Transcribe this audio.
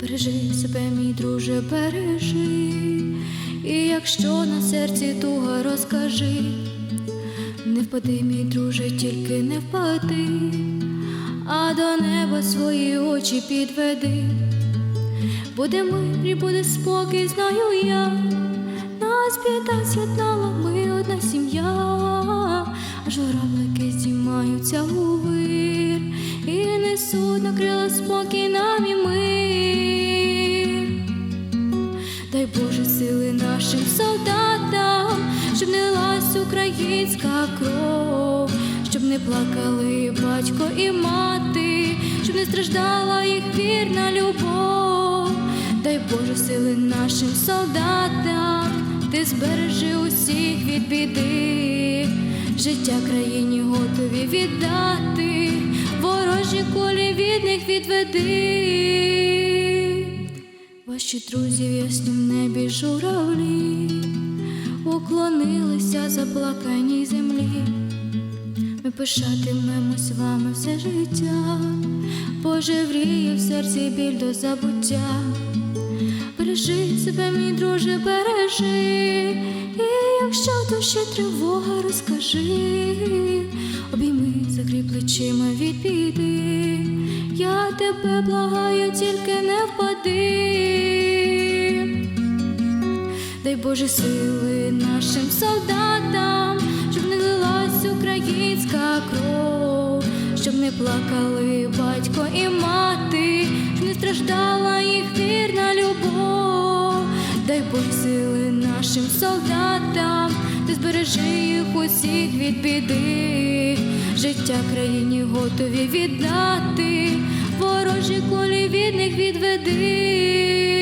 Бережи себе, мій друже, бережи, і якщо на серці туга розкажи, не впади, мій друже, тільки не впади, а до неба свої очі підведи. Буде мир і буде спокій, знаю я, нас біда з'єднала, ми одна сім'я, журавлики здіймаються у вир і несуть на крила спокій нам і мир. Дай Боже сили нашим солдатам, щоб не лась українська кров, щоб не плакали батько і мати, щоб не страждала їх вірна любов. Дай Боже сили нашим солдатам, ти збережи усіх від біди, життя країні готові віддати, ворожі колі від них відведи. Ваші друзі в яснім небі журавлі уклонилися заплаканій землі. Ми пишатимемось вами все життя, Боже вріє в серці біль до забуття. Бережи себе, мій друже, бережи, якщо в душі тривога, розкажи, обійми закрій плечима від біди, я тебе благаю, тільки не впади. Дай Боже сили нашим солдатам, щоб не лилась українська кров, щоб не плакали батько і мати, щоб не страждала їх вірна любов. Дай Боже сили нашим солдатам, ти збережи їх усіх від біди, життя країні готові віддати, ворожі колі від них відведи.